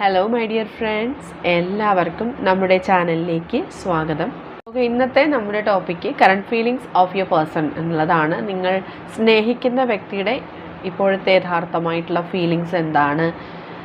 Hello my dear friends എല്ലാവർക്കും നമ്മുടെ ചാനലിലേക്ക് സ്വാഗതം. ഓക്കെ ഇന്നത്തെ നമ്മുടെ topic current feelings of your person എന്നുള്ളതാണ്. നിങ്ങൾ സ്നേഹിക്കുന്ന വ്യക്തിയുടെ ഇപ്പോഴത്തെ യഥാർത്ഥമായിട്ടുള്ള ഫീലിങ്സ് എന്താണ്?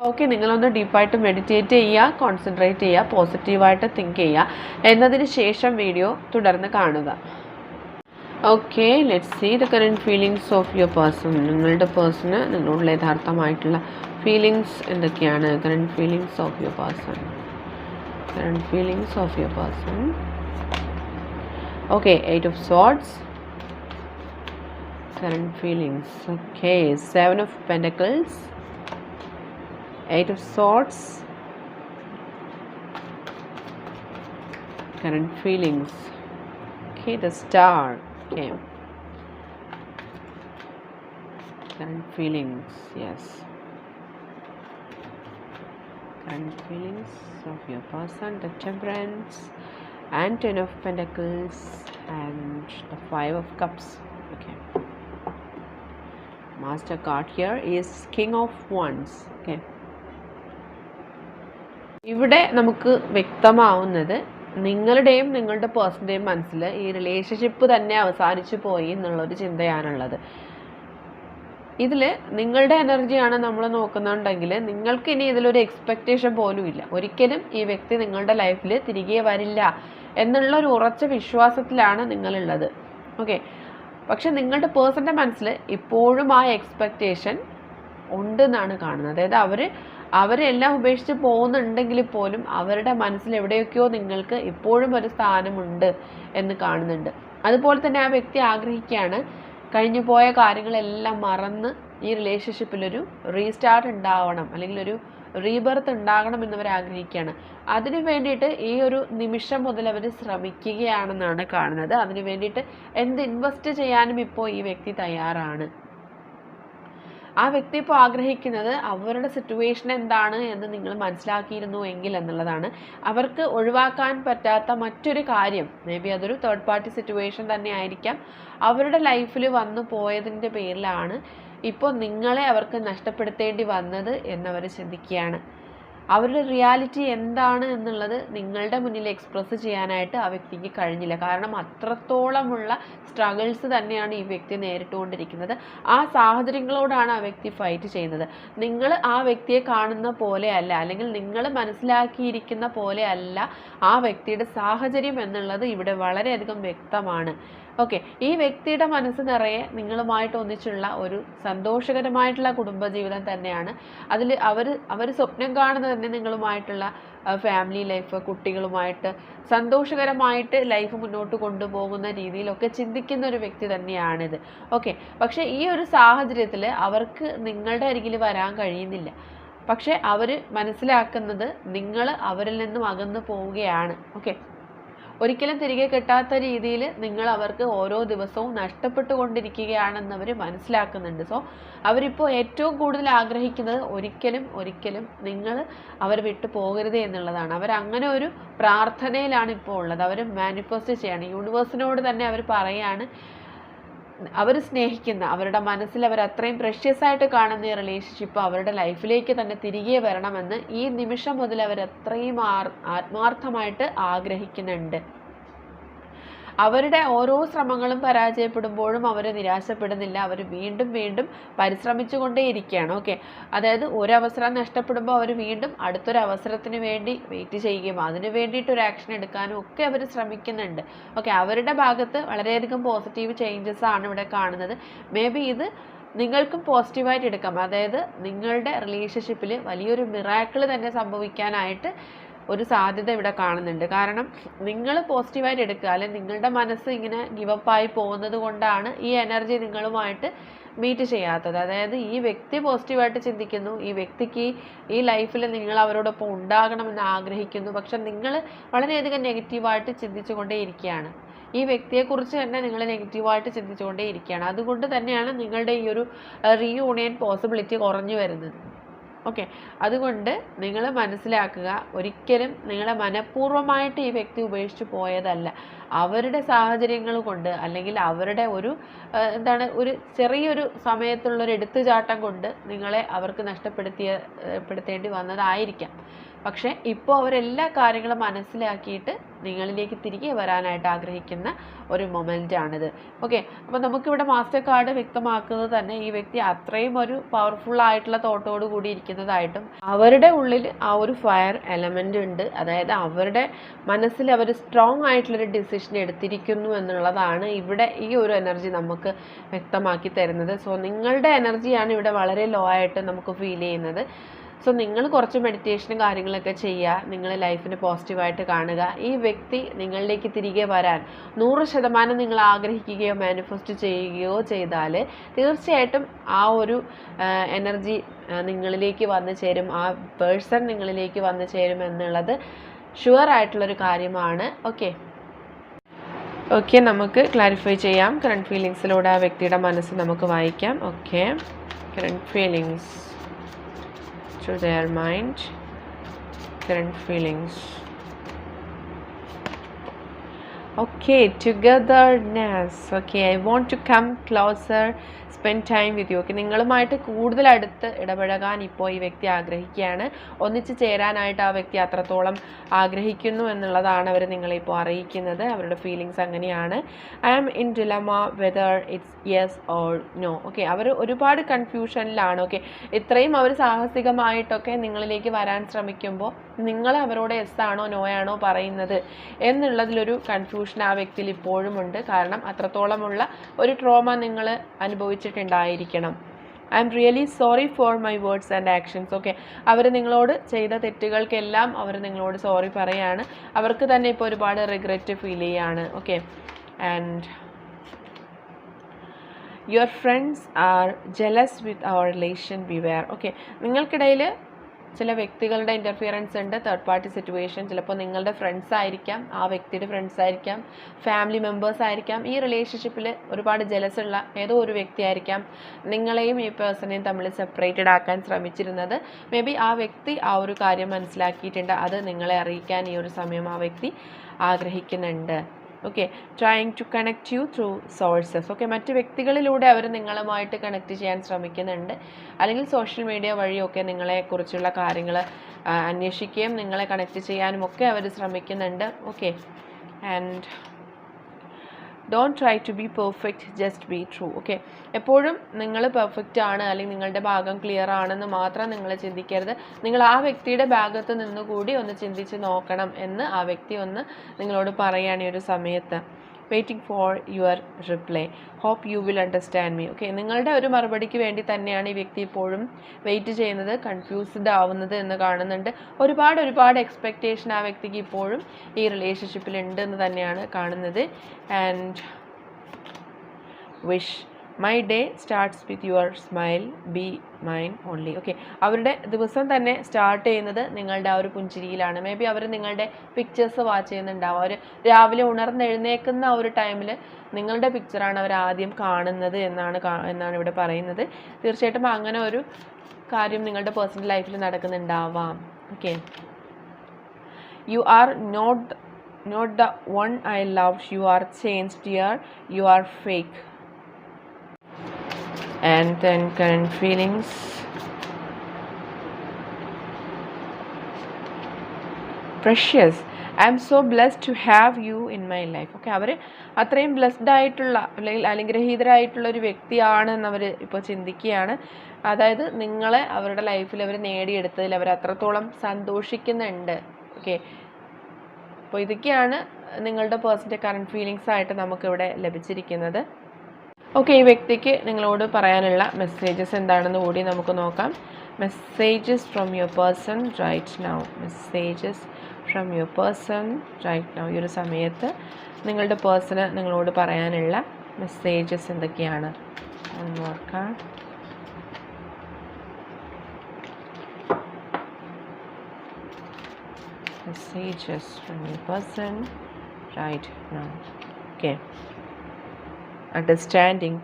ഓക്കെ നിങ്ങളൊന്ന് ഡീപ്പായിട്ട് മെഡിറ്റേറ്റ് ചെയ്യുക കോൺസെൻട്രേറ്റ് ചെയ്യുക പോസിറ്റീവായിട്ട് തിങ്ക് ചെയ്യുക. എന്നതിന് ശേഷം വീഡിയോ തുടർന്ന് കാണുക. Okay let see the current feelings of your person നിങ്ങളുടെ പേഴ്സണ് നിങ്ങളുടെ യഥാർത്ഥമായിട്ടുള്ള ഫീലിങ്സ് എന്തൊക്കെയാണ്? Current feelings of your person current feelings of your person okay eight of swords current feelings okay seven of pentacles. Eight of swords current feelings. Okay the star okay. Current feelings yes. Current feelings of your person the temperance and ten of pentacles and the five of cups okay. Master card here is king of wands okay ഇവിടെ നമുക്ക് വ്യക്തമാവുന്നത് നിങ്ങളുടെയും നിങ്ങളുടെ പേഴ്സന്റെയും മനസ്സിൽ ഈ relationship തന്നെ അവസാനിച്ചു പോയി എന്നുള്ളൊരു ചിന്തയാണുള്ളത്. ഇതിൽ നിങ്ങളുടെ എനർജിയാണ് നമ്മൾ നോക്കുന്നുണ്ടെങ്കിൽ നിങ്ങൾക്ക് ഇനി ഇതിലൊരു എക്സ്പെക്റ്റേഷൻ പോലും ഇല്ല. ഒരിക്കലും ഈ വ്യക്തി നിങ്ങളുടെ ലൈഫിൽ തിരികെ വരില്ല എന്നുള്ള ഒരു ഉറച്ച വിശ്വാസത്തിലാണ് നിങ്ങളുള്ളത്. ഓക്കെ പക്ഷെ നിങ്ങളുടെ പേഴ്സന്റെ മനസ്സിൽ ഇപ്പോഴും ആ എക്സ്പെക്റ്റേഷൻ ഉണ്ട് എന്നാണ് കാണുന്നത്. അതായത് അവർ അവരെല്ലാം ഉപേക്ഷിച്ച് പോകുന്നുണ്ടെങ്കിൽ പോലും അവരുടെ മനസ്സിൽ എവിടെയൊക്കെയോ നിങ്ങൾക്ക് ഇപ്പോഴും ഒരു സ്ഥാനമുണ്ട് എന്ന് കാണുന്നുണ്ട്. അതുപോലെ തന്നെ ആ വ്യക്തി ആഗ്രഹിക്കുകയാണ് കഴിഞ്ഞു പോയ കാര്യങ്ങളെല്ലാം മറന്ന് ഈ റിലേഷൻഷിപ്പിലൊരു റീസ്റ്റാർട്ട് ഉണ്ടാവണം അല്ലെങ്കിൽ ഒരു റീബർത്ത് ഉണ്ടാകണം എന്നവർ ആഗ്രഹിക്കുകയാണ്. അതിനു വേണ്ടിയിട്ട് ഈ ഒരു നിമിഷം മുതൽ അവർ ശ്രമിക്കുകയാണെന്നാണ് കാണുന്നത്. അതിനു വേണ്ടിയിട്ട് എന്ത് ഇൻവെസ്റ്റ് ചെയ്യാനും ഇപ്പോൾ ഈ വ്യക്തി തയ്യാറാണ്. ആ വ്യക്തി ഇപ്പോൾ ആഗ്രഹിക്കുന്നത് അവരുടെ സിറ്റുവേഷൻ എന്താണ് എന്ന് നിങ്ങൾ മനസ്സിലാക്കിയിരുന്നു എങ്കിൽ എന്നുള്ളതാണ്. അവർക്ക് ഒഴിവാക്കാൻ പറ്റാത്ത മറ്റൊരു കാര്യം മേ ബി അതൊരു തേർഡ് പാർട്ടി സിറ്റുവേഷൻ തന്നെ ആയിരിക്കാം. അവരുടെ ലൈഫിൽ വന്നു പോയതിന്റെ പേരിലാണ് ഇപ്പോൾ നിങ്ങളെ അവർക്ക് നഷ്ടപ്പെടുത്തേണ്ടി വന്നത് എന്നവർ ചിന്തിക്കുകയാണ്. അവരുടെ റിയാലിറ്റി എന്താണ് എന്നുള്ളത് നിങ്ങളുടെ മുന്നിൽ എക്സ്പ്രസ് ചെയ്യാനായിട്ട് ആ വ്യക്തിക്ക് കഴിഞ്ഞില്ല. കാരണം അത്രത്തോളമുള്ള സ്ട്രഗിൾസ് തന്നെയാണ് ഈ വ്യക്തി നേരിട്ടുകൊണ്ടിരിക്കുന്നത്. ആ സാഹചര്യങ്ങളോടാണ് ആ വ്യക്തി ഫൈറ്റ് ചെയ്യുന്നത്. നിങ്ങൾ ആ വ്യക്തിയെ കാണുന്ന പോലെയല്ല അല്ലെങ്കിൽ നിങ്ങൾ മനസ്സിലാക്കിയിരിക്കുന്ന പോലെയല്ല ആ വ്യക്തിയുടെ സാഹചര്യം എന്നുള്ളത് ഇവിടെ വളരെയധികം വ്യക്തമാണ്. ഓക്കെ ഈ വ്യക്തിയുടെ മനസ്സ് നിറയെ നിങ്ങളുമായിട്ട് ഒന്നിച്ചുള്ള ഒരു സന്തോഷകരമായിട്ടുള്ള കുടുംബജീവിതം തന്നെയാണ്. അതിൽ അവർ അവർ സ്വപ്നം കാണുന്നത് തന്നെ നിങ്ങളുമായിട്ടുള്ള ഫാമിലി ലൈഫ് കുട്ടികളുമായിട്ട് സന്തോഷകരമായിട്ട് ലൈഫ് മുന്നോട്ട് കൊണ്ടുപോകുന്ന രീതിയിലൊക്കെ ചിന്തിക്കുന്ന ഒരു വ്യക്തി തന്നെയാണിത്. ഓക്കെ പക്ഷേ ഈ ഒരു സാഹചര്യത്തിൽ അവർക്ക് നിങ്ങളുടെ അരികിൽ വരാൻ കഴിയുന്നില്ല. പക്ഷേ അവർ മനസ്സിലാക്കുന്നത് നിങ്ങൾ അവരിൽ നിന്നും അകന്നു പോവുകയാണ്. ഓക്കെ ഒരിക്കലും തിരികെ കിട്ടാത്ത രീതിയിൽ നിങ്ങൾ അവർക്ക് ഓരോ ദിവസവും നഷ്ടപ്പെട്ടുകൊണ്ടിരിക്കുകയാണെന്ന് അവർ മനസ്സിലാക്കുന്നുണ്ട്. സോ അവരിപ്പോൾ ഏറ്റവും കൂടുതൽ ആഗ്രഹിക്കുന്നത് ഒരിക്കലും ഒരിക്കലും നിങ്ങൾ അവർ വിട്ടു പോകരുത് എന്നുള്ളതാണ്. അവർ അങ്ങനെ ഒരു പ്രാർത്ഥനയിലാണ് ഇപ്പോൾ ഉള്ളത്. അവർ മാനിഫെസ്റ്റ് ചെയ്യാണ്. യൂണിവേഴ്സിനോട് തന്നെ അവർ പറയാണ് അവർ സ്നേഹിക്കുന്ന അവരുടെ മനസ്സിൽ അവർ അത്രയും പ്രഷ്യസ് ആയിട്ട് കാണുന്ന ഈ റിലേഷൻഷിപ്പ് അവരുടെ ലൈഫിലേക്ക് തന്നെ തിരികെ വരണമെന്ന് ഈ നിമിഷം മുതൽ അവർ അത്രയും ആത്മാർത്ഥമായിട്ട് ആഗ്രഹിക്കുന്നുണ്ട്. അവരുടെ ഓരോ ശ്രമങ്ങളും പരാജയപ്പെടുമ്പോഴും അവർ നിരാശപ്പെടുന്നില്ല. അവർ വീണ്ടും വീണ്ടും പരിശ്രമിച്ചുകൊണ്ടേയിരിക്കുകയാണ്. ഓക്കെ. അതായത് ഒരു അവസരം നഷ്ടപ്പെടുമ്പോൾ അവർ വീണ്ടും അടുത്തൊരു അവസരത്തിന് വേണ്ടി വെയിറ്റ് ചെയ്യുകയും അതിന് വേണ്ടിയിട്ട് ഒരു ആക്ഷൻ എടുക്കാനും ഒക്കെ അവർ ശ്രമിക്കുന്നുണ്ട്. ഓക്കെ. അവരുടെ ഭാഗത്ത് വളരെയധികം പോസിറ്റീവ് ചേഞ്ചസ് ആണ് ഇവിടെ കാണുന്നത്. മേ ബി ഇത് നിങ്ങൾക്കും പോസിറ്റീവായിട്ട് എടുക്കാം. അതായത് നിങ്ങളുടെ റിലേഷൻഷിപ്പിൽ വലിയൊരു മിറാക്കിൾ തന്നെ സംഭവിക്കാനായിട്ട് ഒരു സാധ്യത ഇവിടെ കാണുന്നുണ്ട്. കാരണം നിങ്ങൾ പോസിറ്റീവായിട്ട് എടുക്കുക അല്ലെങ്കിൽ നിങ്ങളുടെ മനസ്സ് ഇങ്ങനെ ഗിവപ്പായി പോകുന്നത് കൊണ്ടാണ് ഈ എനർജി നിങ്ങളുമായിട്ട് മീറ്റ് ചെയ്യാത്തത്. അതായത് ഈ വ്യക്തി പോസിറ്റീവായിട്ട് ചിന്തിക്കുന്നു ഈ വ്യക്തിക്ക് ഈ ലൈഫിൽ നിങ്ങൾ അവരോടൊപ്പം ഉണ്ടാകണമെന്ന് ആഗ്രഹിക്കുന്നു. പക്ഷെ നിങ്ങൾ വളരെയധികം നെഗറ്റീവായിട്ട് ചിന്തിച്ചുകൊണ്ടേ ഇരിക്കുകയാണ് ഈ വ്യക്തിയെക്കുറിച്ച് തന്നെ നിങ്ങൾ നെഗറ്റീവായിട്ട് ചിന്തിച്ചുകൊണ്ടേ ഇരിക്കുകയാണ് അതുകൊണ്ട് തന്നെയാണ് നിങ്ങളുടെ ഈ ഒരു റീയൂണിയൻ പോസിബിലിറ്റി കുറഞ്ഞു വരുന്നത്. ഓക്കെ അതുകൊണ്ട് നിങ്ങൾ മനസ്സിലാക്കുക ഒരിക്കലും നിങ്ങളെ മനഃപൂർവമായിട്ട് ഈ വ്യക്തി ഉപേക്ഷിച്ച് പോയതല്ല. അവരുടെ സാഹചര്യങ്ങൾ കൊണ്ട് അല്ലെങ്കിൽ അവരുടെ ഒരു എന്താണ് ഒരു ചെറിയൊരു സമയത്തുള്ളൊരു എടുത്തുചാട്ടം കൊണ്ട് നിങ്ങളെ അവർക്ക് നഷ്ടപ്പെടുത്തിയ പ്പെടുത്തേണ്ടി പെടുത്തേണ്ടി വന്നതായിരിക്കാം. പക്ഷേ ഇപ്പോൾ അവരെല്ലാ കാര്യങ്ങളും മനസ്സിലാക്കിയിട്ട് നിങ്ങളിലേക്ക് തിരികെ വരാനായിട്ട് ആഗ്രഹിക്കുന്ന ഒരു മൊമെന്റാണിത് ഓക്കെ അപ്പോൾ നമുക്കിവിടെ മാസ്റ്റർ കാർഡ് വ്യക്തമാക്കുന്നത് തന്നെ ഈ വ്യക്തി അത്രയും ഒരു പവർഫുൾ ആയിട്ടുള്ള തോട്ടോട് കൂടി ഇരിക്കുന്നതായിട്ടും അവരുടെ ഉള്ളിൽ ആ ഒരു ഫയർ എലമെന്റ് ഉണ്ട്. അതായത് അവരുടെ മനസ്സിൽ അവർ സ്ട്രോങ് ആയിട്ടുള്ളൊരു ഡിസിഷൻ എടുത്തിരിക്കുന്നു എന്നുള്ളതാണ് ഇവിടെ ഈ ഒരു എനർജി നമുക്ക് വ്യക്തമാക്കി തരുന്നത്. സോ നിങ്ങളുടെ എനർജിയാണ് ഇവിടെ വളരെ ലോ ആയിട്ട് നമുക്ക് ഫീൽ ചെയ്യുന്നത്. സോ നിങ്ങൾ കുറച്ച് മെഡിറ്റേഷനും കാര്യങ്ങളൊക്കെ ചെയ്യുക. നിങ്ങൾ ലൈഫിനെ പോസിറ്റീവായിട്ട് കാണുക. ഈ വ്യക്തി നിങ്ങളിലേക്ക് തിരികെ വരാൻ നൂറ് ശതമാനം നിങ്ങൾ ആഗ്രഹിക്കുകയോ മാനിഫെസ്റ്റ് ചെയ്യുകയോ ചെയ്താൽ തീർച്ചയായിട്ടും ആ ഒരു എനർജി നിങ്ങളിലേക്ക് വന്നു ചേരും. ആ പേഴ്സൺ നിങ്ങളിലേക്ക് വന്നു ചേരും എന്നുള്ളത് ഷുവർ ആയിട്ടുള്ളൊരു കാര്യമാണ്. ഓക്കെ ഓക്കെ നമുക്ക് ക്ലാരിഫൈ ചെയ്യാം. കറണ്ട് ഫീലിങ്സിലൂടെ ആ വ്യക്തിയുടെ മനസ്സ് നമുക്ക് വായിക്കാം. Okay current feelings to their mind, current feelings. Okay, togetherness. Okay, I want to come closer, spend time with you okay നിങ്ങളുമായിട്ട് കൂടുതൽ അടുത്ത് ഇടപഴകാൻ ഇപ്പോൾ ഈ വ്യക്തി ആഗ്രഹിക്കുകയാണ്. ഒന്നിച്ച് ചേരാനായിട്ട് ആ വ്യക്തി അത്രത്തോളം ആഗ്രഹിക്കുന്നു എന്നുള്ളതാണ് അവർ നിങ്ങളെ ഇപ്പോൾ അറിയിക്കുന്നത്. അവരുടെ ഫീലിങ്സ് അങ്ങനെയാണ്. I am in dilemma whether it's yes or no okay അവർ ഒരുപാട് കൺഫ്യൂഷനിലാണ് ഓക്കെ ഇത്രയും അവർ സാഹസികമായിട്ടൊക്കെ നിങ്ങളിലേക്ക് വരാൻ ശ്രമിക്കുമ്പോൾ നിങ്ങൾ അവരോട് യെസ് ആണോ നോ ആണോ പറയുന്നത് എന്നുള്ളതിലൊരു കൺഫ്യൂഷൻ ആ വ്യക്തിയിൽ ഇപ്പോഴും ഉണ്ട് കാരണം അത്രത്തോളമുള്ള ഒരു ട്രോമ നിങ്ങൾ അനുഭവിച്ചിട്ടുണ്ടായിരിക്കണം I'm really sorry for my words and actions okay അവർ നിങ്ങളോട് ചെയ്ത തെറ്റുകൾക്കെല്ലാം അവർ നിങ്ങളോട് സോറി പറയാണ്. അവർക്ക് തന്നെ ഇപ്പോൾ ഒരുപാട് റിഗ്രറ്റ് ഫീൽ ചെയ്യാണ് okay and your friends are jealous with our relation beware okay നിങ്ങൾക്കിടയിൽ ചില വ്യക്തികളുടെ ഇന്റർഫിയറൻസ് ഉണ്ട് തേർഡ് പാർട്ടി സിറ്റുവേഷൻ ചിലപ്പോൾ നിങ്ങളുടെ ഫ്രണ്ട്സ് ആയിരിക്കാം ആ വ്യക്തിയുടെ ഫ്രണ്ട്സ് ആയിരിക്കാം ഫാമിലി മെമ്പേഴ്സ് ആയിരിക്കാം. ഈ റിലേഷൻഷിപ്പിൽ ഒരുപാട് ജലസുള്ള ഏതോ ഒരു വ്യക്തി ആയിരിക്കാം നിങ്ങളെയും ഈ പേഴ്സണെയും തമ്മിൽ സെപ്പറേറ്റഡ് ആക്കാൻ ശ്രമിച്ചിരുന്നത്. മേ ബി ആ വ്യക്തി ആ ഒരു കാര്യം മനസ്സിലാക്കിയിട്ടുണ്ട്. അത് നിങ്ങളെ അറിയിക്കാൻ ഈ ഒരു സമയം ആ വ്യക്തി ആഗ്രഹിക്കുന്നുണ്ട്. Okay trying to connect you through sources okay മറ്റ് വ്യക്തികളിലൂടെ അവർ നിങ്ങളുമായിട്ട് കണക്ട് ചെയ്യാൻ ശ്രമിക്കുന്നുണ്ട്. അല്ലെങ്കിൽ സോഷ്യൽ മീഡിയ വഴിയൊക്കെ നിങ്ങളെക്കുറിച്ചുള്ള കാര്യങ്ങൾ അന്വേഷിക്കുകയും നിങ്ങളെ കണക്ട് ചെയ്യാനും ഒക്കെ അവർ ശ്രമിക്കുന്നുണ്ട്. Okay and don't try to be perfect just be true okay എപ്പോഴും നിങ്ങൾ പെർഫെക്റ്റ് ആണ് അല്ലെങ്കിൽ നിങ്ങളുടെ ഭാഗം ക്ലിയർ ആണെന്ന് മാത്രം നിങ്ങൾ ചിന്തിക്കരുത്. നിങ്ങൾ ആ വ്യക്തിയുടെ ഭാഗത്ത് നിന്നുകൂടി ഒന്ന് ചിന്തിച്ച് നോക്കണം എന്ന് ആ വ്യക്തി ഒന്ന് നിങ്ങളോട് പറയുകയാണ് ഈ ഒരു സമയത്ത്. Waiting for your reply hope you will understand me okay നിങ്ങളുടെ ഒരു മറുപടിക്ക് വേണ്ടി തന്നെയാണ് ഈ വ്യക്തി ഇപ്പോഴും വെയിറ്റ് ചെയ്യുന്നത് കൺഫ്യൂസ്ഡ് ആവുന്നത് എന്ന് കാണുന്നുണ്ട്. ഒരുപാട് ഒരുപാട് എക്സ്പെക്റ്റേഷൻ ആ വ്യക്തിക്ക് ഇപ്പോഴും ഈ റിലേഷൻഷിപ്പിൽ ഉണ്ട് എന്ന് തന്നെയാണ് കാണുന്നത്. And wish my day starts with your smile be mine only okay അവരുടെ ദിവസം തന്നെ സ്റ്റാർട്ട് ചെയ്യുന്നത് നിങ്ങളുടെ ആ ഒരു പുഞ്ചിരിയിലാണ്. മേ ബി അവർ നിങ്ങളുടെ പിക്ചേഴ്സ് വാച്ച് ചെയ്യുന്നുണ്ടാവും. അവർ രാവിലെ ഉണർന്നെഴുന്നേക്കുന്ന ആ ഒരു ടൈമിൽ നിങ്ങളുടെ പിക്ചറാണ് അവർ ആദ്യം കാണുന്നത് എന്നാണ് എന്നാണ് ഇവിടെ പറയുന്നത്. തീർച്ചയായിട്ടും അങ്ങനെ ഒരു കാര്യം നിങ്ങളുടെ പേഴ്സണൽ ലൈഫിൽ നടക്കുന്നുണ്ടാവാം. Okay you are not not the one I love you are change dear you are fake and then current feelings. Precious I'm so blessed to have you in my life okay അവർ അത്രയും blessed ആയിട്ടുള്ള അല്ലെങ്കിൽ അനുഗ്രഹീതരായിട്ടുള്ള ഒരു വ്യക്തിയാണ് എന്നവർ ഇപ്പോൾ ചിന്തിക്കുകയാണ്. അതായത് നിങ്ങളെ അവരുടെ ലൈഫിൽ അവർ നേടിയെടുത്തതിൽ അവർ അത്രത്തോളം സന്തോഷിക്കുന്നുണ്ട്. ഓക്കെ അപ്പോൾ ഇതൊക്കെയാണ് നിങ്ങളുടെ പേഴ്സന്റെ കറണ്ട് ഫീലിങ്സ് ആയിട്ട് നമുക്കിവിടെ ലഭിച്ചിരിക്കുന്നത്. ഓക്കെ ഈ വ്യക്തിക്ക് നിങ്ങളോട് പറയാനുള്ള മെസ്സേജസ് എന്താണെന്ന് കൂടി നമുക്ക് നോക്കാം. Messages from your person right now messages from your person right now ഈ ഒരു സമയത്ത് നിങ്ങളുടെ പേഴ്സണ് നിങ്ങളോട് പറയാനുള്ള മെസ്സേജസ് എന്തൊക്കെയാണ്? ഒന്ന് നോക്കാം messages from your person right now. Okay. Understanding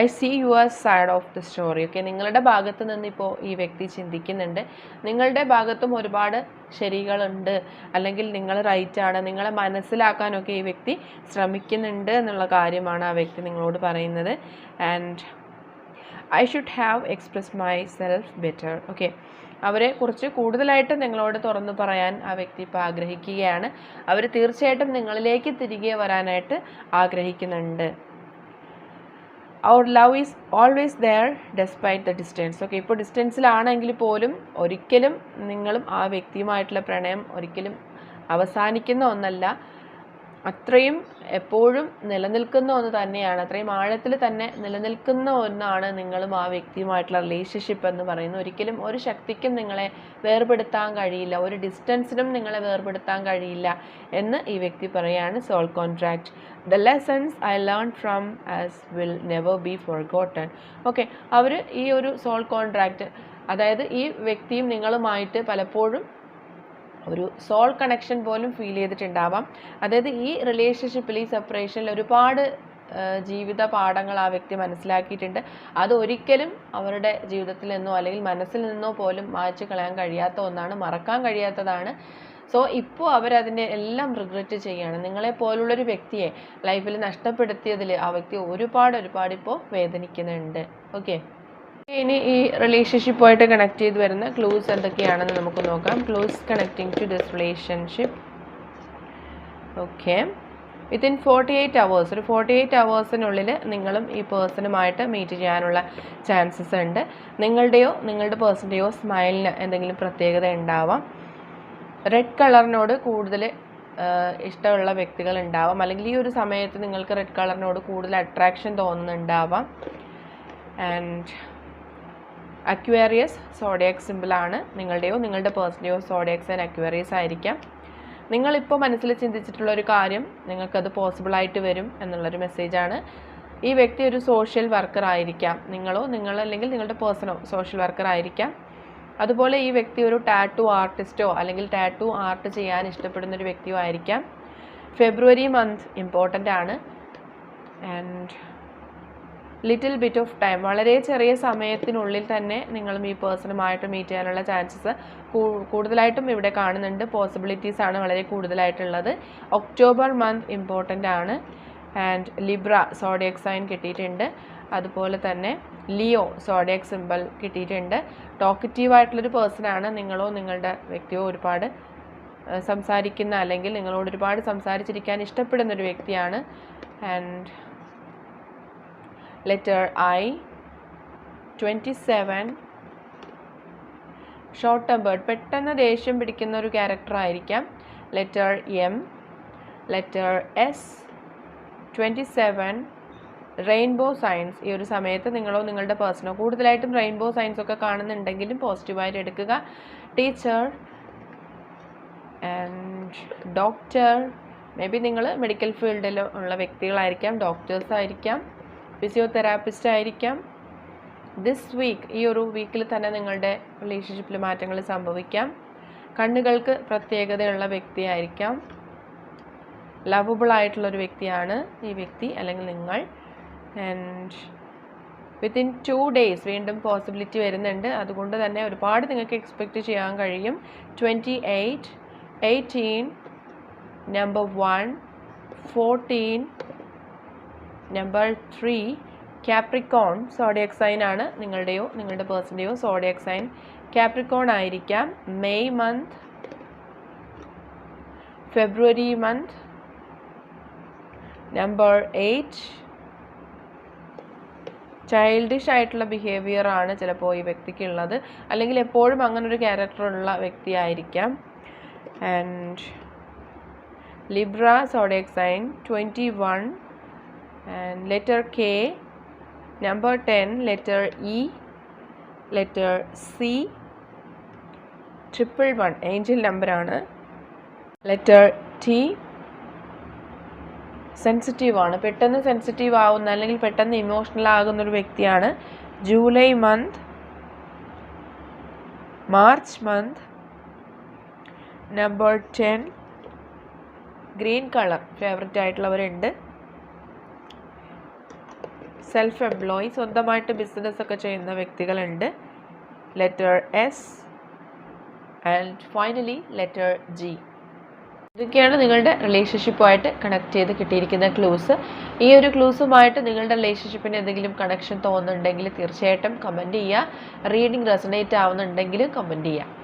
I see your side of the story okay നിങ്ങളുടെ ഭാഗത്ത് നിന്ന് ഇപ്പോൾ ഈ വ്യക്തി ചിന്തിക്കുന്നുണ്ട്. നിങ്ങളുടെ ഭാഗത്തും ഒരുപാട് ശരികളുണ്ട്. അല്ലെങ്കിൽ നിങ്ങൾ ആണ്. നിങ്ങളെ മനസ്സിലാക്കാനൊക്കെ ഈ വ്യക്തി ശ്രമിക്കുന്നുണ്ട് എന്നുള്ള കാര്യമാണ് ആ വ്യക്തി നിങ്ങളോട് പറയുന്നത്. And I should have express myself better okay അവരെ കുറിച്ച് കൂടുതലായിട്ട് നിങ്ങളോട് തുറന്നു പറയാൻ ആ വ്യക്തി ഇപ്പോൾ ആഗ്രഹിക്കുകയാണ്. അവർ തീർച്ചയായിട്ടും നിങ്ങളിലേക്ക് തിരികെ വരാനായിട്ട് ആഗ്രഹിക്കുന്നുണ്ട്. Our love is always there despite the distance okay ഇപ്പോൾ ഡിസ്റ്റൻസിലാണെങ്കിൽ പോലും ഒരിക്കലും നിങ്ങളും ആ വ്യക്തിയുമായിട്ടുള്ള പ്രണയം ഒരിക്കലും അവസാനിക്കുന്ന ഒന്നല്ല. അത്രയും എപ്പോഴും നിലനിൽക്കുന്ന ഒന്ന് തന്നെയാണ്. അത്രയും ആഴത്തിൽ തന്നെ നിലനിൽക്കുന്ന ഒന്നാണ് നിങ്ങളും ആ വ്യക്തിയുമായിട്ടുള്ള റിലേഷൻഷിപ്പ് എന്ന് പറയുന്നത്. ഒരിക്കലും ഒരു ശക്തിക്കും നിങ്ങളെ വേർപെടുത്താൻ കഴിയില്ല. ഒരു ഡിസ്റ്റൻസിനും നിങ്ങളെ വേർപെടുത്താൻ കഴിയില്ല എന്ന് ഈ വ്യക്തി പറയുകയാണ് soul contract the lessons I learn from us will never be forgotten okay അവർ ഈ ഒരു സോൾ കോൺട്രാക്റ്റ് അതായത് ഈ വ്യക്തിയും നിങ്ങളുമായിട്ട് പലപ്പോഴും ഒരു സോൾ കണക്ഷൻ പോലും ഫീൽ ചെയ്തിട്ടുണ്ടാവാം. അതായത് ഈ റിലേഷൻഷിപ്പിൽ ഈ സെപ്പറേഷനിൽ ഒരുപാട് ജീവിത പാഠങ്ങൾ ആ വ്യക്തി മനസ്സിലാക്കിയിട്ടുണ്ട്. അത് ഒരിക്കലും അവരുടെ ജീവിതത്തിൽ നിന്നോ അല്ലെങ്കിൽ മനസ്സിൽ നിന്നോ പോലും മായ്ച്ചു കളയാൻ കഴിയാത്ത ഒന്നാണ് മറക്കാൻ കഴിയാത്തതാണ്. സോ ഇപ്പോൾ അവരതിന്റെ എല്ലാം റിഗ്രറ്റ് ചെയ്യാണ് നിങ്ങളെ പോലുള്ളൊരു വ്യക്തിയെ ലൈഫിൽ നഷ്ടപ്പെടുത്തിയതിൽ ആ വ്യക്തി ഒരുപാട് ഒരുപാട് ഇപ്പോൾ വേദനിക്കുന്നുണ്ട്. ഓക്കെ ഇനി ഈ റിലേഷൻഷിപ്പുമായിട്ട് കണക്ട് ചെയ്ത് വരുന്ന ക്ലൂസ് എന്തൊക്കെയാണെന്ന് നമുക്ക് നോക്കാം. Clues connecting to this relationship okay within forty eight hours ഒരു ഫോർട്ടി എയ്റ്റ് അവേഴ്സിനുള്ളിൽ നിങ്ങളും ഈ പേഴ്സണുമായിട്ട് മീറ്റ് ചെയ്യാനുള്ള ചാൻസസ് ഉണ്ട്. നിങ്ങളുടെയോ നിങ്ങളുടെ പേഴ്സന്റെയോ സ്മൈലിന് എന്തെങ്കിലും പ്രത്യേകത ഉണ്ടാവാം. റെഡ് കളറിനോട് കൂടുതൽ ഇഷ്ടമുള്ള വ്യക്തികൾ ഉണ്ടാവാം. അല്ലെങ്കിൽ ഈ ഒരു സമയത്ത് നിങ്ങൾക്ക് റെഡ് കളറിനോട് കൂടുതൽ അട്രാക്ഷൻ തോന്നുന്നുണ്ടാവാം. ആൻഡ് അക്വേറിയസ് സോഡിയാക് സിമ്പിളാണ് നിങ്ങളുടെയോ നിങ്ങളുടെ പേഴ്സണെയോ സോഡിയാക്സ് ആൻഡ് അക്വേറിയസ് ആയിരിക്കാം. നിങ്ങളിപ്പോൾ മനസ്സിൽ ചിന്തിച്ചിട്ടുള്ള ഒരു കാര്യം നിങ്ങൾക്കത് പോസിബിളായിട്ട് വരും എന്നുള്ളൊരു മെസ്സേജാണ് ഈ വ്യക്തി ഒരു സോഷ്യൽ വർക്കർ ആയിരിക്കാം. നിങ്ങളോ നിങ്ങൾ അല്ലെങ്കിൽ നിങ്ങളുടെ പേഴ്സണോ സോഷ്യൽ വർക്കർ ആയിരിക്കാം. അതുപോലെ ഈ വ്യക്തി ഒരു ടാറ്റു ആർട്ടിസ്റ്റോ അല്ലെങ്കിൽ ടാറ്റു ആർട്ട് ചെയ്യാൻ ഇഷ്ടപ്പെടുന്ന ഒരു വ്യക്തിയോ ആയിരിക്കാം. ഫെബ്രുവരി മന്ത് ഇമ്പോർട്ടന്റ് ആണ്. And little bit of time വളരെ ചെറിയ സമയത്തിനുള്ളിൽ തന്നെ നിങ്ങളും ഈ പേഴ്സണുമായിട്ട് മീറ്റ് ചെയ്യാനുള്ള ചാൻസസ് കൂടുതലായിട്ടും ഇവിടെ കാണുന്നുണ്ട്. പോസിബിലിറ്റീസ് ആണ് വളരെ കൂടുതലായിട്ടുള്ളത്. ഒക്ടോബർ മന്ത് ഇമ്പോർട്ടന്റ് ആണ്. ആൻഡ് ലിബ്ര സോഡിയക് സൈൻ കിട്ടിയിട്ടുണ്ട്. അതുപോലെ തന്നെ ലിയോ സോഡിയക് സിമ്പിൾ കിട്ടിയിട്ടുണ്ട്. ടോക്കറ്റീവ് ആയിട്ടുള്ളൊരു പേഴ്സണാണ് നിങ്ങളോ നിങ്ങളുടെ വ്യക്തിയോ ഒരുപാട് സംസാരിക്കുന്ന അല്ലെങ്കിൽ നിങ്ങളോട് ഒരുപാട് സംസാരിച്ചിരിക്കാൻ ഇഷ്ടപ്പെടുന്ന ഒരു വ്യക്തിയാണ്. And I twenty seven short tempered പെട്ടെന്ന് ദേഷ്യം പിടിക്കുന്ന ഒരു ക്യാരക്ടർ ആയിരിക്കാം. Letter M letter S twenty seven rainbow science ഈ ഒരു സമയത്ത് നിങ്ങളോ നിങ്ങളുടെ പേഴ്സണോ കൂടുതലായിട്ടും റെയിൻബോ സയൻസ് ഒക്കെ കാണുന്നുണ്ടെങ്കിലും പോസിറ്റീവായിട്ട് എടുക്കുക. Teacher and doctor may be നിങ്ങൾ മെഡിക്കൽ ഫീൽഡിൽ ഉള്ള വ്യക്തികളായിരിക്കാം ഡോക്ടേഴ്സ് ആയിരിക്കാം. ഫിസിയോതെറാപ്പിസ്റ്റ് ആയിരിക്കാം. ദിസ് വീക്ക് ഈ ഒരു വീക്കിൽ തന്നെ നിങ്ങളുടെ റിലേഷൻഷിപ്പിൽ മാറ്റങ്ങൾ സംഭവിക്കാം. കണ്ണുകൾക്ക് പ്രത്യേകതയുള്ള വ്യക്തിയായിരിക്കാം ഒരു വ്യക്തിയാണ് ഈ വ്യക്തി അല്ലെങ്കിൽ നിങ്ങൾ. ആൻഡ് വിത്തിൻ ടു ഡേയ്സ് വീണ്ടും പോസിബിലിറ്റി വരുന്നുണ്ട്. അതുകൊണ്ട് തന്നെ ഒരുപാട് നിങ്ങൾക്ക് എക്സ്പെക്റ്റ് ചെയ്യാൻ കഴിയും. Twenty eight eighteen number one fourteen number three Capricorn zodiac sign ആണ് നിങ്ങളുടെയോ നിങ്ങളുടെ പേഴ്സന്റെയോ സോഡിയക് സൈൻ ക്യാപ്രിക്കോൺ ആയിരിക്കാം May month February month number eight childish ആയിട്ടുള്ള ബിഹേവിയർ ആണ് ചിലപ്പോൾ ഈ വ്യക്തിക്കുള്ളത് അല്ലെങ്കിൽ എപ്പോഴും അങ്ങനെ ഒരു ക്യാരക്ടറുള്ള വ്യക്തിയായിരിക്കാം and Libra zodiac sign twenty one and letter K, number 10, letter E, letter C, triple one, angel number ആണ്. Letter T, സെൻസിറ്റീവ് ആണ്. പെട്ടെന്ന് സെൻസിറ്റീവ് ആവുന്ന അല്ലെങ്കിൽ പെട്ടെന്ന് ഇമോഷണൽ ആകുന്ന ഒരു വ്യക്തിയാണ്. July month March month number ten green colour favourite ആയിട്ടുള്ളവരുണ്ട്. Self employee സ്വന്തമായിട്ട് ബിസിനസ് ഒക്കെ ചെയ്യുന്ന വ്യക്തികളുണ്ട്. Letter S and finally letter G ഇതൊക്കെയാണ് നിങ്ങളുടെ റിലേഷൻഷിപ്പുമായിട്ട് കണക്ട് ചെയ്ത് കിട്ടിയിരിക്കുന്ന ക്ലൂസ് ഈ ഒരു ക്ലൂസുമായിട്ട് നിങ്ങളുടെ റിലേഷൻഷിപ്പിന് എന്തെങ്കിലും കണക്ഷൻ തോന്നുന്നുണ്ടെങ്കിൽ തീർച്ചയായിട്ടും കമന്റ് ചെയ്യുക. റീഡിംഗ് റെസണേറ്റ് ആവുന്നുണ്ടെങ്കിൽ കമന്റ് ചെയ്യുക.